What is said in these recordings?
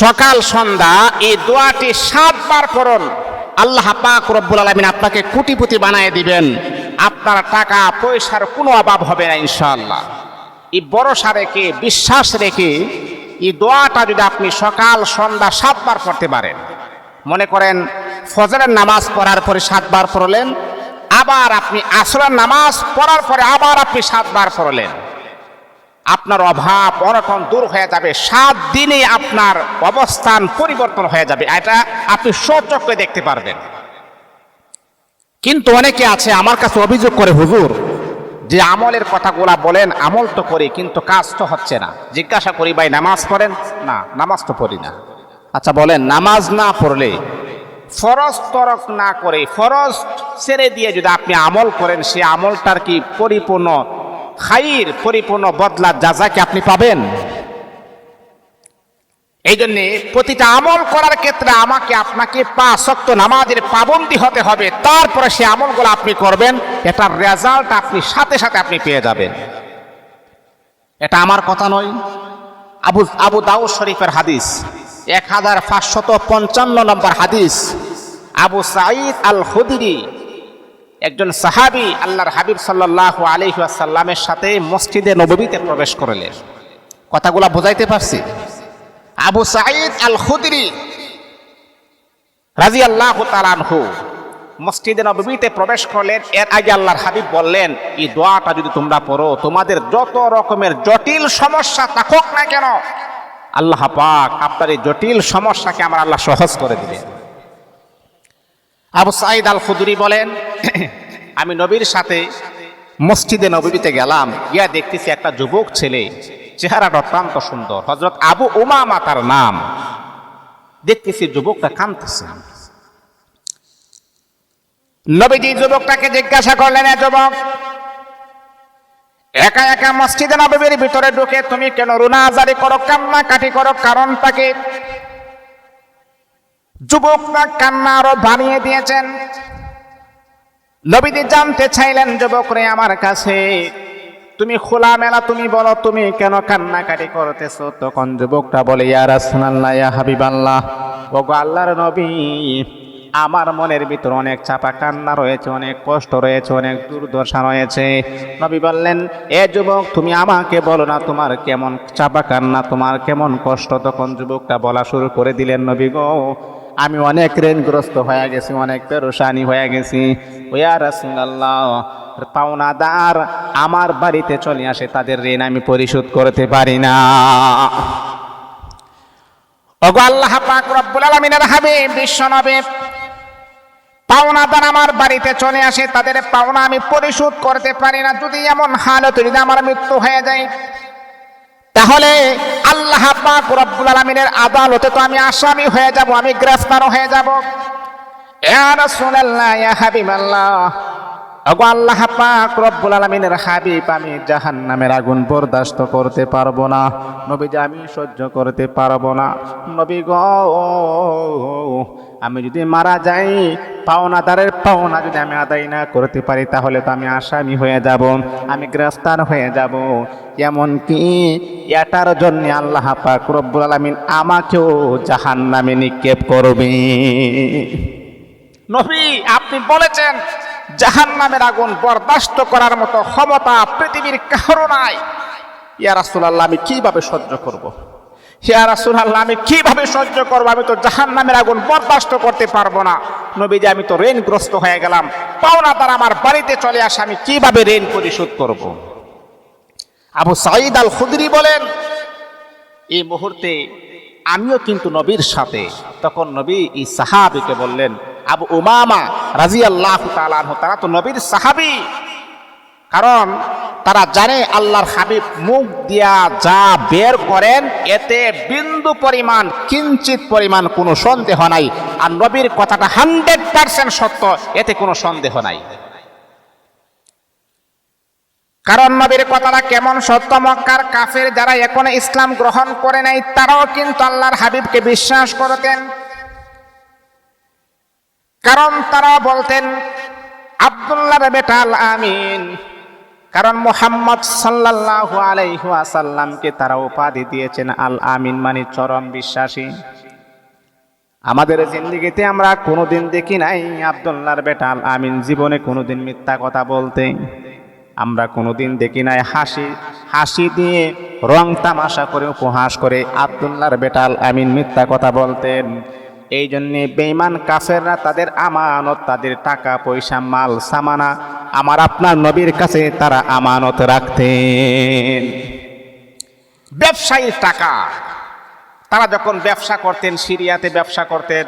সকাল, সন্ধ্যা, এই দোয়াটি সাতবার পড়ুন। আল্লাহ পাক রব্বুল আলমিন আপনাকে কোটিপতি বানায় দিবেন। আপনার টাকা, পয়সার কোনো অভাব হবে না ইনশাল্লাহ এই ভরসা রেখে, বিশ্বাস রেখে, এই দোয়াটা যদি আপনি সকাল, সন্ধ্যা সাতবার পড়তে পারেন। মনে করেন, ফজরের নামাজ পড়ার পরে সাতবার পড়লেন, আবার আপনি আসরের নামাজ পড়ার পরে আবার আপনি সাতবার পড়লেন। আপনার অভাব, অনটন দূর হয়ে যাবে। সাত দিনে আপনার অবস্থান পরিবর্তন হয়ে যাবে। এটা আপনি সচক্ষে দেখতে পারবেন। কিন্তু অনেকে আছে, আমার কাছে অভিযোগ করে, হুজুর, যে আমলের কথাগুলা বলেন, আমল তো করি, কিন্তু কাজ তো হচ্ছে না। জিজ্ঞাসা করি, ভাই, নামাজ পড়েন? না, নামাজ তো পড়ি না। আচ্ছা বলেন, নামাজ না পড়লে ফরজ তরক না করে, ফরজ ছেড়ে দিয়ে যদি আপনি আমল করেন, সে আমলটার কি পরিপূর্ণ খাইর পরিপূর্ণ বদলা যা কি আপনি পাবেন। এই জন্যে প্রতিটা আমল করার ক্ষেত্রে আমাকে আপনাকে পাঁচ শক্ত নামাজের পাবন্দি হতে হবে, তারপরে সে আমলগুলো আপনি করবেন, এটার রেজাল্ট আপনি সাথে সাথে আপনি পেয়ে যাবেন। এটা আমার কথা নয়, আবু আবু দাউদ শরীফের হাদিস, এক হাজার পাঁচশত পঞ্চান্ন নম্বর হাদিস, আবু সাঈদ আল খুদিরি একজন সাহাবি আল্লাহর হাবিব সাল্লাহ আলহিহাসাল্লামের সাথে মসজিদে নববীতে প্রবেশ করলেন। কথাগুলা বোঝাইতে পারছি? আবু সাঈদ আল খুদরি রাজি আল্লাহ তালানহু মসজিদে নববীতে প্রবেশ করলেন। এর আগে আল্লাহর হাবিব বললেন, এই দোয়াটা যদি তোমরা পড়ো, তোমাদের যত রকমের জটিল সমস্যা থাকুক না কেন, আল্লাহ পাক আপনার এই জটিল সমস্যাকে আমার আল্লাহ সহজ করে দিবেন। আবু সাইদ আল খুদরি বলেন আমি নবীর সাথে মসজিদে নবীতে গেলাম, গিয়া দেখতেছি একটা যুবক ছেলে, চেহারাটা অত্যন্ত সুন্দর। হজরত আবু উমামা তার নাম। দেখতেছি যুবকটা কাঁদতেছে। নবীজি যুবকটাকে জিজ্ঞাসা করলেন যুবক, একা একা মসজিদে নবীর ভিতরে ঢুকে তুমি কেন রুনাজারি করো কান্না কাটি করো কারণ কারণটাকে যুবকরা কান্না আরও বানিয়ে দিয়েছেন। নবীজি জানতে চাইলেন যুবক রে আমার কাছে তুমি খোলা মেলা তুমি বলো, তুমি কেন কান্নাকাটি করতেছো? তখন যুবকটা বলে, ইয়া রাসূলুল্লাহ হাবিবাল্লাহ, ওগো আল্লাহর নবী, আমার মনের ভিতর অনেক চাপা কান্না রয়েছে, অনেক কষ্ট রয়েছে, অনেক দুর্দশা রয়েছে। নবী বললেন, এ যুবক, তুমি আমাকে বলো না, তোমার কেমন চাপা কান্না, তোমার কেমন কষ্ট? তখন যুবকটা বলা শুরু করে দিলেন, নবী গো আমি অনেক ঋণগ্রস্ত হয়ে গেছি, অনেক পেরোসানি হয়ে গেছি। ওয়া রাসূলুল্লাহ, পাওনাদার আমার বাড়িতে চলে আসে, তাদের ঋণ আমি পরিশোধ করতে পারি না। ওগো আল্লাহ পাক রব্বুল আলামিনের হাবিব বিশ্বনবী পাওনাদার আমার বাড়িতে চলে আসে, তাদের পাওনা আমি পরিশোধ করতে পারি না। যদি এমন হালত যদি আমার মৃত্যু হয়ে যায় তাহলে আল্লাহ পাক রব্বুল আলামিনের আদালতে তো আমি আসামি হয়ে যাব, আমি গ্রেফতার হয়ে যাব। আল্লাহ পাক রব্বুল আলামিনের হাবিব, আমি জাহান্নামের আগুন বরদাস্ত করতে পারব না। নবী আমি সহ্য করতে পারব না। নবী গো আমি যদি মারা যাই, পাওনাদারের পাওনা যদি আমি আদায় না করতে পারি, তাহলে তো আমি আসামি হয়ে যাব, আমি গ্রেফতার হয়ে যাব। এমনকি এটার জন্য আল্লাহ পাক রব্বুল আলামিন আমাকেও জাহান্নামে নিক্ষেপ করবে। নবী, আপনি বলেছেন জাহান নামের আগুন বরদাস্ত করার মতো ক্ষমতা পৃথিবীর কারও নাই। ইয়া রাসূলুল্লাহ, আমি কীভাবে সহ্য করব। রাসূলুল্লাহ, আমি কীভাবে সহ্য করব? আমি তো জাহান নামের আগুন বরদাস্ত করতে পারব না। নবীজি, আমি তো ঋণগ্রস্ত হয়ে গেলাম। পাওনা তার আমার বাড়িতে চলে আসে, আমি কীভাবে ঋণ পরিশোধ করব। আবু সাঈদ আল খুদরি বলেন, এই মুহূর্তে আমিও কিন্তু নবীর সাথে। তখন নবী এই সাহাবিকে বললেন, আবু উমামা রাজি আল্লাহ তারা তো নবীর সাহাবি। কারণ তারা জানে আল্লাহর হাবিব মুখ দিয়া যা বের করেন, এতে বিন্দু পরিমাণ, কিঞ্চিত পরিমাণ কোনো সন্দেহ নাই। আর নবীর কথাটা হান্ড্রেড পার্সেন্ট সত্য, এতে কোনো সন্দেহ নাই। কারণ নবীর কথাটা কেমন সত্য? মক্কার কাফের যারা এখন ইসলাম গ্রহণ করে নাই, তারাও কিন্তু আল্লাহর হাবিবকে বিশ্বাস করতেন। কারণ তারা বলতেন, আবদুল্লাহ বেটাল আমিন। কারণ মোহাম্মদ সাল্লাল্লাহু আলাইহি ওয়াসাল্লামকে তারা উপাধি দিয়েছেন আল আমিন মানে চরম বিশ্বাসী। আমাদের জিন্দিগিতে আমরা কোনোদিন দেখি নাই আব্দুল্লাহর বেটা আল আমিন জীবনে কোনোদিন মিথ্যা কথা বলতে। আমরা কোনোদিন দেখি নাই হাসি হাসি দিয়ে রং তামাশা করে উপহাস করে আব্দুল্লাহর বেটাল আমিন মিথ্যা কথা বলতেন। এই জন্যে বেইমান কাফেররা তাদের আমানত, তাদের টাকা, পয়সা, মাল, সামানা আমার আপনার নবীর কাছে তারা আমানত রাখতেন। ব্যবসায়ীর টাকা। তারা যখন ব্যবসা করতেন, সিরিয়াতে ব্যবসা করতেন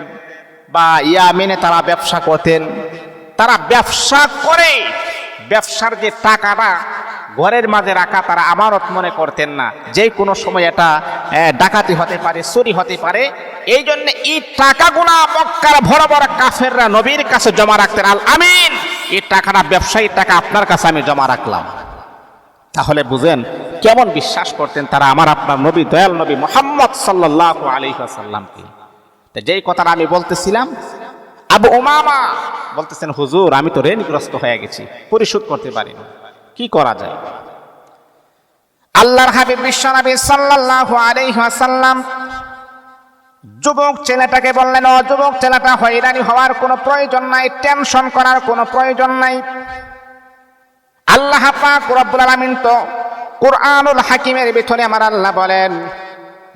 বা ইয়ামিনে তারা ব্যবসা করতেন, তারা ব্যবসা করে। ব্যবসার যে টাকাটা ঘরের মাঝে রাখা তারা আমানত মনে করতেন না। যে কোনো সময় এটা ডাকাতি হতে পারে, চুরি হতে পারে। এই জন্য এই টাকাগুলা মক্কার বড় বড় কাফেররা নবীর কাছে জমা রাখতেন। আল আমিন! এই টাকাটা ব্যবসায়ীর টাকা আপনার কাছে আমি জমা রাখলাম। তাহলে বুঝেন কেমন বিশ্বাস করতেন তারা আমার আপনার নবী, দয়াল নবী মোহাম্মদ সাল্লাহ আলহাসাল্লামকে তা যেই কথাটা আমি বলতেছিলাম, আবু উমামা বলতেছেন, হুজুর, আমি তো ঋণগ্রস্ত হয়ে গেছি, পরিশোধ করতে পারি না কি করা যায়? আল্লাহর হাবিব বিশ্বনবী সাল্লাল্লাহু আলাইহি ওয়াসাল্লাম যুবক ছেলেটাকে বললেন, ও যুবক ছেলেটা, হয়রানি হওয়ার কোনো প্রয়োজন নাই, টেনশন করার কোনো প্রয়োজন নাই। আল্লাহ পাক রব্বুল আলামিন তো কুরআনুল হাকিমের ভিতরে আমার আল্লাহ বলেন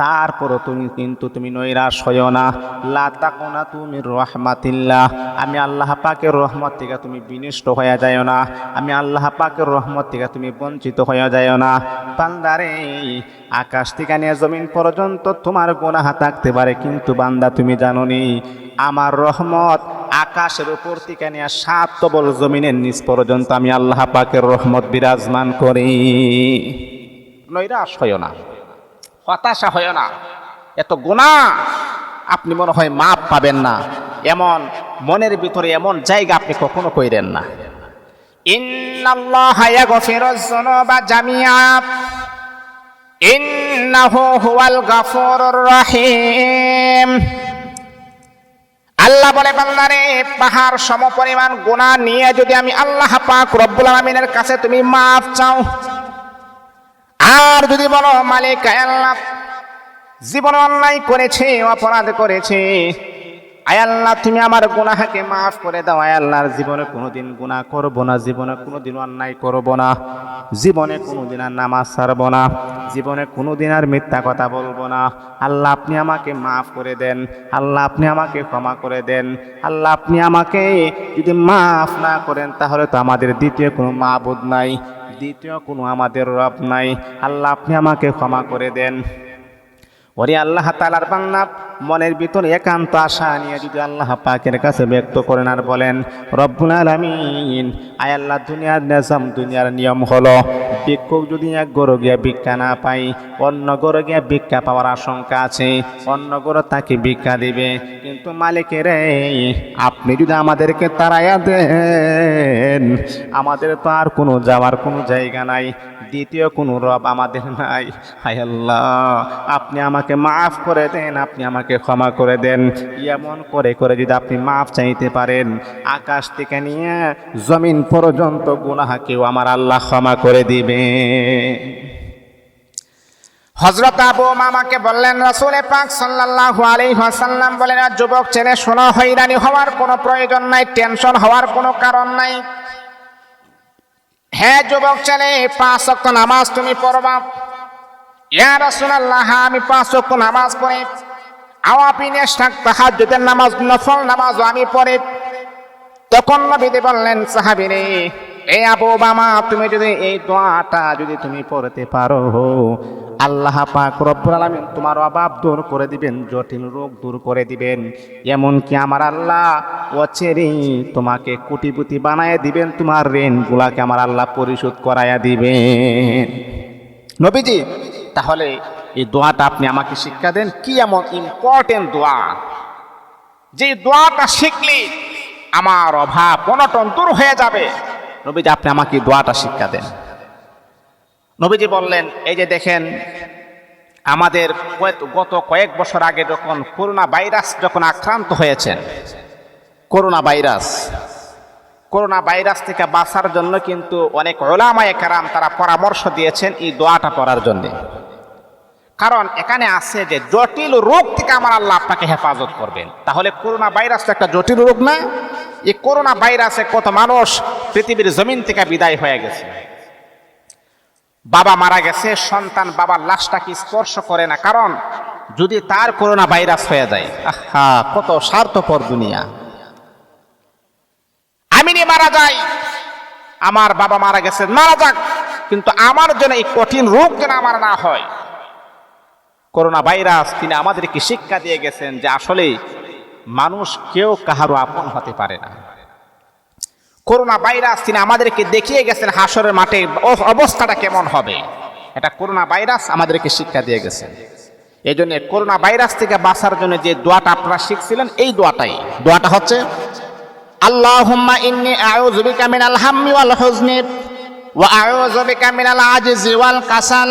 তারপরও তুমি কিন্তু তুমি নৈরাশ হইও না। লাতাকুনা তুমি রহমাতিল্লাহ। আমি আল্লাহ পাকের রহমত থেকে তুমি বিনিষ্ট হয়ে যাইও না। আমি আল্লাহ পাকের রহমত থেকে তুমি বঞ্চিত হয়ে যাইও না। বান্দারে, আকাশ থেকে নিয়ে জমিন পর্যন্ত তোমার গুনাহা থাকতে পারে, কিন্তু বান্দা তুমি জানো নি আমার রহমত আকাশের উপর থেকে নিয়ে সাত তবল জমিনের নিচ পর্যন্ত আমি আল্লাহ পাকের রহমত বিরাজমান করি। নৈরাশ হয় না। হতাশা হয় না। এত গুণা আপনি মনে হয় মাপ পাবেন না। এমন মনের ভিতরে এমন জায়গা আপনি কখনো কইরেন না। আল্লাহ বলে, বান্দারে, পাহাড় সম পরিমাণ গুণা নিয়ে যদি আমি আল্লাহ পাক রব্বুল আলমিনের কাছে তুমি মাফ চাও আর যদি বলো, মালিক আয় আল্লাহ জীবনে অন্যায় করেছে, অপরাধ করেছে আয় আল্লাহ তুমি আমার গুনাহাকে মাফ করে দাও। আয় আল্লাহর জীবনে কোনোদিন গুনাহ করব না, জীবনে কোনোদিন অন্যায় করব না, জীবনে কোনোদিন আর নামাজ ছাড়বো না, জীবনে কোনোদিন আর মিথ্যা কথা বলব না। আল্লাহ, আপনি আমাকে মাফ করে দেন। আল্লাহ, আপনি আমাকে ক্ষমা করে দেন। আল্লাহ, আপনি আমাকে যদি মাফ না করেন, তাহলে তো আমাদের দ্বিতীয় কোনো মাবুদ নাই। দ্বিতীয় কোনো আমাদের রব নাই। আল্লাহ আপনি আমাকে ক্ষমা করে দেন। ওরে আল্লাহ তালার বান্না মনের ভিতরে একান্ত আশা নিয়ে যদি আল্লাহ পাকের কাছে ব্যক্ত করেন আর বলেন, রব্বুল আলামিন, আয় আল্লাহ, দুনিয়ার নিজাম, দুনিয়ার নিয়ম হলো, ভিক্ষুক যদি এক গরু গিয়া ভিক্ষা না পাই অন্য গরু গিয়া ভিক্ষা পাওয়ার আশঙ্কা আছে, অন্য গরু তাকে ভিক্ষা দিবে। কিন্তু মালিকের, আপনি যদি আমাদেরকে তাড়াইয়া দেন, আমাদের তো আর কোনো যাওয়ার কোনো জায়গা নাই, দ্বিতীয় কোনো রব আমাদের নাই। হায় আল্লাহ, আপনি আমাকে মাফ করে দেন, আপনি আমাকে ক্ষমা করে দেন। এমন করে করে যদি আপনি মাফ চাইতে পারেন, আকাশ থেকে নিয়ে জমিন পর্যন্ত গুনাহাকেও আমার আল্লাহ ক্ষমা করে দিবে। হজরত আবু মামাকে বললেন রসুলে পাক সাল্লাল্লাহু আলাইহি ওয়াসাল্লাম বলেন, "আর যুবক ছেলে, শোনো, হয়রানি হওয়ার কোনো প্রয়োজন নাই, টেনশন হওয়ার কোনো কারণ নাই। হ্যাঁ যুবক ছেলে, পাঁচ ওয়াক্ত নামাজ তুমি পড়বা। ইয়া রাসূলুল্লাহ, আমি পাঁচ ওয়াক্ত নামাজ পড়ি। আওয়াপি নেশাক তাহাজ্জুদের নামাজ, নফল নামাজ আমি পড়ি। তখন নবীতে বললেন, সাহাবিরে এই আবু বামা তুমি যদি এই দোয়াটা যদি তুমি পড়তে পারো, আল্লাহ পাক রব্বুল আলামিন তোমার অভাব দূর করে দিবেন, জটিল রোগ দূর করে দিবেন। এমনকি আমার আল্লাহ অচেরে তোমাকে কোটিপতি বানায় দিবেন, তোমার ঋণগুলাকে আমার আল্লাহ পরিশোধ করাইয়া দিবেন। নবীজি, তাহলে এই দোয়াটা আপনি আমাকে শিক্ষা দেন। কি এমন ইম্পর্টেন্ট দোয়া? যে দোয়াটা শিখলে আমার অভাব অনটন দূর হয়ে যাবে। নবীজি, আপনি আমাকে দোয়াটা শিক্ষা দেন। নবীজি বললেন, এই যে দেখেন, আমাদের গত কয়েক বছর আগে যখন করোনা ভাইরাস যখন আক্রান্ত হয়েছেন, করোনা ভাইরাস করোনা ভাইরাস থেকে বাঁচার জন্য কিন্তু অনেক ওলামায়ে কারাম তারা পরামর্শ দিয়েছেন এই দোয়াটা পড়ার জন্য। কারণ এখানে আছে যে জটিল রোগ থেকে আমার আল্লাহ আপনাকে হেফাজত করবেন। তাহলে করোনা ভাইরাস তো একটা জটিল রোগ না? এই করোনা ভাইরাসে কত মানুষ পৃথিবীর জমিন থেকে বিদায় হয়ে গেছে। বাবা মারা গেছে, সন্তান বাবার লাশটাকে স্পর্শ করে না। কারণ যদি তার করোনা ভাইরাস হয়ে যায়, আহা, কত স্বার্থপর দুনিয়া। আমি নিয়ে মারা যাই। আমার বাবা মারা গেছে, মারা যাক। কিন্তু আমার জন্য এই কঠিন রোগ যেন আমার না হয়। করোনা ভাইরাস তিনি আমাদেরকে শিক্ষা দিয়ে গেছেন যে আসলে মানুষ কেউ কাহারও আপন হতে পারে না। করোনা ভাইরাস তিনি আমাদেরকে দেখিয়ে গেছেন হাসরের মাঠে অবস্থাটা কেমন হবে? এটা করোনা ভাইরাস আমাদেরকে শিক্ষা দিয়ে গেছেন। এই জন্য করোনা ভাইরাস থেকে বাঁচার জন্য যে দোয়াটা আপনারা শিখছিলেন, এই দোয়াটাই। দোয়াটা হচ্ছে, আল্লাহুম্মা ইন্নি আউযু কাসাল।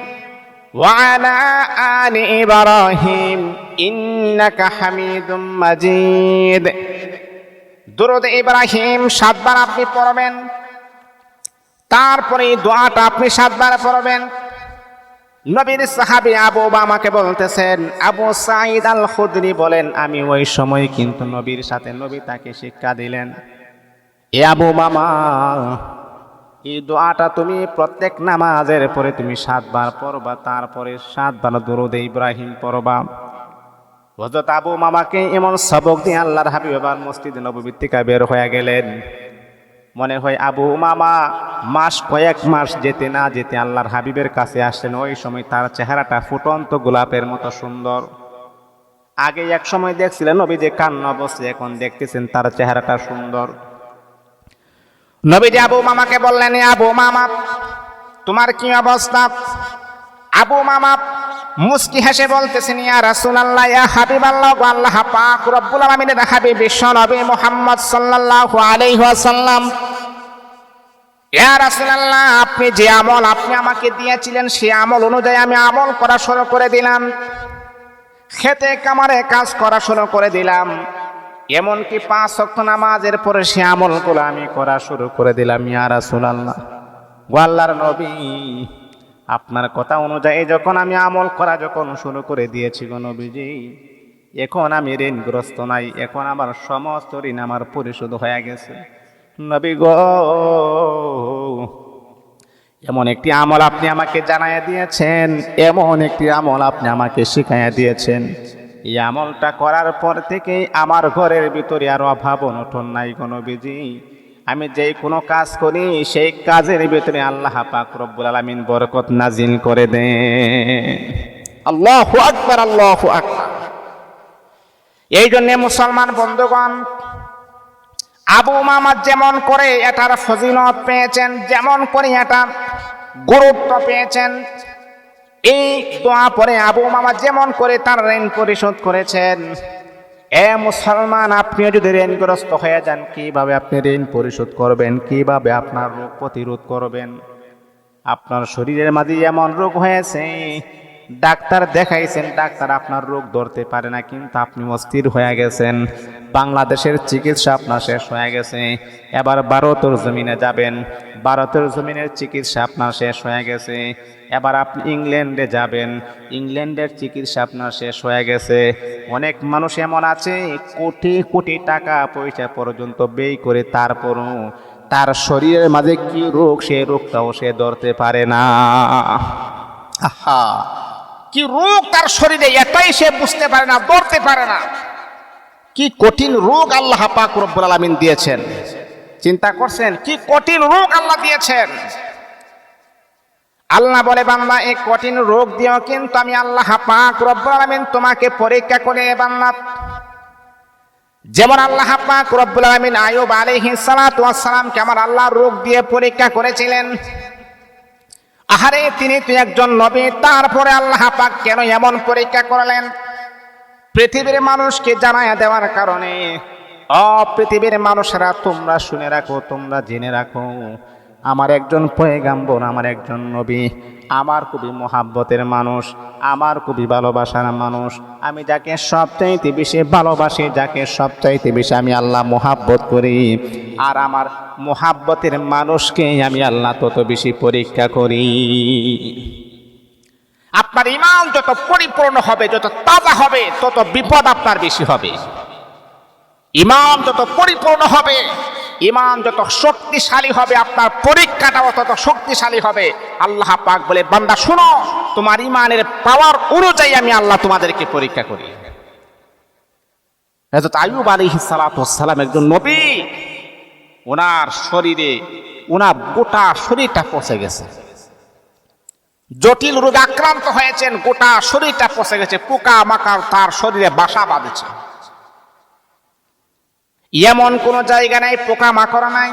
وعلى آل إبراهيم إنك حميد مجيد درود ইব্রাহিম সাতবার আপনি পড়বেন তারপরে এই দোয়াটা আপনি সাতবার পড়বেন নবীর সাহাবী আবু আমাকে বলতেছেন আবু সাঈদ আল খুদরি বলেন আমি ওই সময় কিন্তু নবীর সাথে নবী তাকে শিক্ষা দিলেন এ আবু মামা এই দোয়াটা তুমি প্রত্যেক নামাজের পরে তুমি সাতবার পড়বা, তারপরে সাতবার দরুদ ইব্রাহিম পড়বা। হজরত আবু মামাকে এমন সবক দিয়ে আল্লাহর হাবিব এবার মসজিদ থেকে বের হয়ে গেলেন। মনে হয় আবু মামা মাস কয়েক মাস যেতে না যেতে আল্লাহর হাবিবের কাছে আসলেন। ওই সময় তার চেহারাটা ফুটন্ত গোলাপের মতো সুন্দর। আগে এক সময় দেখছিলেন নবী যে কান্ন অবস্থা এখন দেখতেছেন তার চেহারাটা সুন্দর। নবীজি আবু মামাকে বললেন আবু মামা, তোমার কি অবস্থা? আবু মামা মুস্কি হেসে বলতেছেন, ইয়া রাসূলুল্লাহ, ইয়া হাবিবাল্লাহ গো আল্লাহ পাক রব্বুল আলামিনের হাবিব বিশ্ব নবী মুহাম্মদ সাল্লাল্লাহু আলাইহি ওয়াসাল্লাম। ইয়া রাসূলুল্লাহ, আপনি যে আমল আপনি আমাকে দিয়েছিলেন সেই আমল অনুযায়ী আমি আমল করা শুরু করে দিলাম। খেতে কামারে কাজ করা শুরু করে দিলাম। এমনকি পাঁচ ওয়াক্ত নামাজের পরে সে আমলগুলো আমি করা শুরু করে দিলাম, ইয়া রাসূলুল্লাহ। গো আল্লাহর নবী, আপনার কথা অনুযায়ী যখন আমি আমল করা যখন শুরু করে দিয়েছি গো নবীজি, এখন আমি ঋণগ্রস্ত নাই, এখন আমার সমস্ত ঋণ আমার পরিশোধ হয়ে গেছে। নবী গো, এমন একটি আমল আপনি আমাকে জানাইয়া দিয়েছেন, এমন একটি আমল আপনি আমাকে শিখাইয়া দিয়েছেন। এই আমলটা করার পর থেকেই আমার ঘরের ভিতরে আর অভাব অনটন নাই কোনো বিজি আমি যেই কোনো কাজ করি সেই কাজের ভিতরে আল্লাহ পাক রব্বুল আলামিন বরকত নাজিল করে দেন। আল্লাহ আকবার আল্লাহু আকবার। এই জন্য মুসলমান বন্ধুগণ আবু মামা যেমন করে এটার ফজিলত পেয়েছেন যেমন করে এটা গুরুত্ব পেয়েছেন এই দোয়া পরে আবু মামা যেমন করে তার ঋণ পরিশোধ করেছেন। এ মুসলমান, আপনিও যদি ঋণগ্রস্ত হয়ে যান, কীভাবে আপনি ঋণ পরিশোধ করবেন? কীভাবে আপনার রোগ প্রতিরোধ করবেন? আপনার শরীরের মাঝে এমন রোগ হয়েছে ডাক্তার দেখাইছেন, ডাক্তার আপনার রোগ ধরতে পারে না, কিন্তু আপনি অস্থির হয়ে গেছেন। বাংলাদেশের চিকিৎসা আপনার শেষ হয়ে গেছে। এবার ভারতের জমিনে যাবেন। ভারতের জমিনের চিকিৎসা আপনার শেষ হয়ে গেছে। এবার আপনি ইংল্যান্ডে যাবেন। ইংল্যান্ডের চিকিৎসা আপনার শেষ হয়ে গেছে। অনেক মানুষ এমন আছে, কোটি কোটি টাকা পয়সা পর্যন্ত ব্যয় করে তারপরও তার শরীরের মাঝে কি রোগ সেই রোগটাও সে ধরতে পারে না। আহা! কি রোগ তার শরীরে, এটাই সে বুঝতে পারে না, ধরতে পারে না। কি কঠিন রোগ আল্লাহ পাক রব্বুল আলামিন দিয়েছেন। চিন্তা করছেন, কি কঠিন রোগ আল্লাহ দিয়েছেন? আল্লাহ বলে বাংলা এই কঠিন রোগ দিয়েও কিন্তু আমি আল্লাহ পাক রব্বুল আলামিন তোমাকে পরীক্ষা করে বাংলা যেমন আল্লাহ পাক রব্বুল আলামিন আয়ুব সালামকে আমার আল্লাহ রোগ দিয়ে পরীক্ষা করেছিলেন। আহারে, তিনি তুই একজন নবী, তারপরে আল্লাহ পাক কেন এমন পরীক্ষা করলেন? পৃথিবীর মানুষকে জানায়া দেওয়ার কারণে। অ পৃথিবীর মানুষরা, তোমরা শুনে রাখো, তোমরা জেনে রাখো। আমার একজন পয়গাম্বর, আমার একজন নবী আমার খুবই মোহাব্বতের মানুষ, আমার খুবই ভালোবাসার মানুষ। আমি যাকে সবচাইতে বেশি ভালোবাসি, যাকে সবচাইতে বেশি আমি আল্লাহ মোহাব্বত করি। আর আমার মোহাব্বতের মানুষকে আমি আল্লাহ তত বেশি পরীক্ষা করি। আপনার ইমান যত পরিপূর্ণ হবে, যত তাজা হবে, তত বিপদ আপনার বেশি হবে। ইমান যত পরিপূর্ণ হবে ইমান যত শক্তিশালী হবে, আপনার পরীক্ষাটাও তত শক্তিশালী হবে। আল্লাহ পাক বলে, বান্দা, শুনো, তোমার ইমানের পাওয়ার অনুযায়ী আমি আল্লাহ তোমাদেরকে পরীক্ষা করি। আলাইহিস সালাতু ওয়াস সালাম একজন নবী, ওনার শরীরে, ওনার গোটা শরীরটা পচে গেছে। জটিল রোগে আক্রান্ত হয়েছেন, গোটা শরীরটা পচে গেছে, পোকা মাকার তার শরীরে বাসা বাঁধেছে। এমন কোন জায়গা নাই পোকা মাকড় নাই।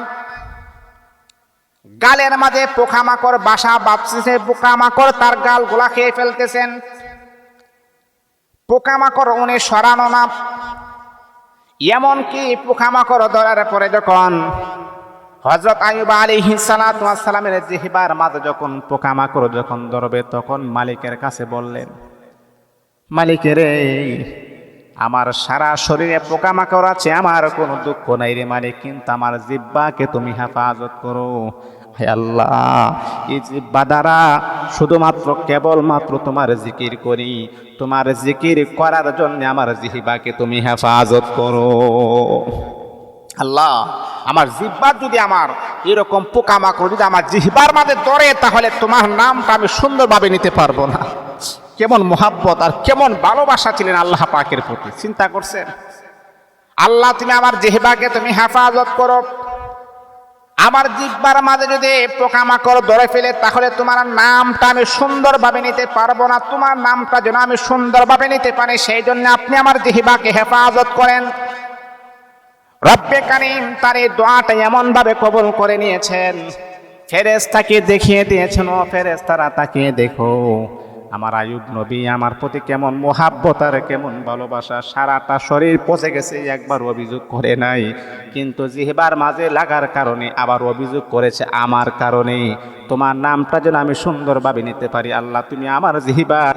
গালের মাঝে পোকা মাকড় বাসা বাঁধছে পোকা মাকড় তার গাল গোলা খেয়ে ফেলতেছেন। পোকা মাকড় উনি সরানো না। এমনকি পোকা মাকড় ধরার পরে যখন হজরত আয়ুব আলী সালামের জিহিবার মাঝে যখন পোকামাকড় যখন ধরবে, তখন মালিকের কাছে বললেন, মালিকের আমার সারা শরীরে পোকামাকড় আছে, আমার কোনো দুঃখ নাই রে মানে কিন্তু আমার জিব্বাকে তুমি হেফাজত করো। আল্লাহ, এই জিব্বা দ্বারা শুধুমাত্র কেবলমাত্র তোমার জিকির করি, তোমার জিকির করার জন্য আমার জিহিবাকে তুমি হেফাজত করো। আল্লাহ, আমার জিহ্বার যদি আমার এরকম পোকামাকড় যদি আমার জিহ্বার মাঝে ধরে, তাহলে তোমার নামটা আমি সুন্দরভাবে নিতে পারব না। কেমন মোহাব্বত আর কেমন ভালোবাসা ছিলেন আল্লাহ পাকের প্রতি? চিন্তা করছেন? আল্লাহ, তুমি আমার জিহ্বাকে তুমি হেফাজত করো। আমার জিহ্বার মাঝে যদি পোকামাকড় ধরে ফেলে, তাহলে তোমার নামটা আমি সুন্দরভাবে নিতে পারব না। তোমার নামটা যেন আমি সুন্দরভাবে নিতে পারি, সেই জন্য আপনি আমার জিহ্বাকে হেফাজত করেন। রব্বে কারিম তার এই দোয়াটা এমন ভাবে কবল করে নিয়েছেন। ফেরেস্তাকে দেখিয়ে দিয়েছেন, ও ফেরেস্তারা তাকে দেখো। আমার আয়ুব নবী, আমার প্রতি কেমন মোহাব্বত আর কেমন ভালোবাসা, সারাটা শরীর পচে গেছে, একবার অভিযোগ করে নাই। কিন্তু জিহবার মাঝে লাগার কারণে আবার অভিযোগ করেছে আমার কারণে তোমার নামটা যেন আমি সুন্দরভাবে নিতে পারি। আল্লাহ, তুমি আমার জিহিবার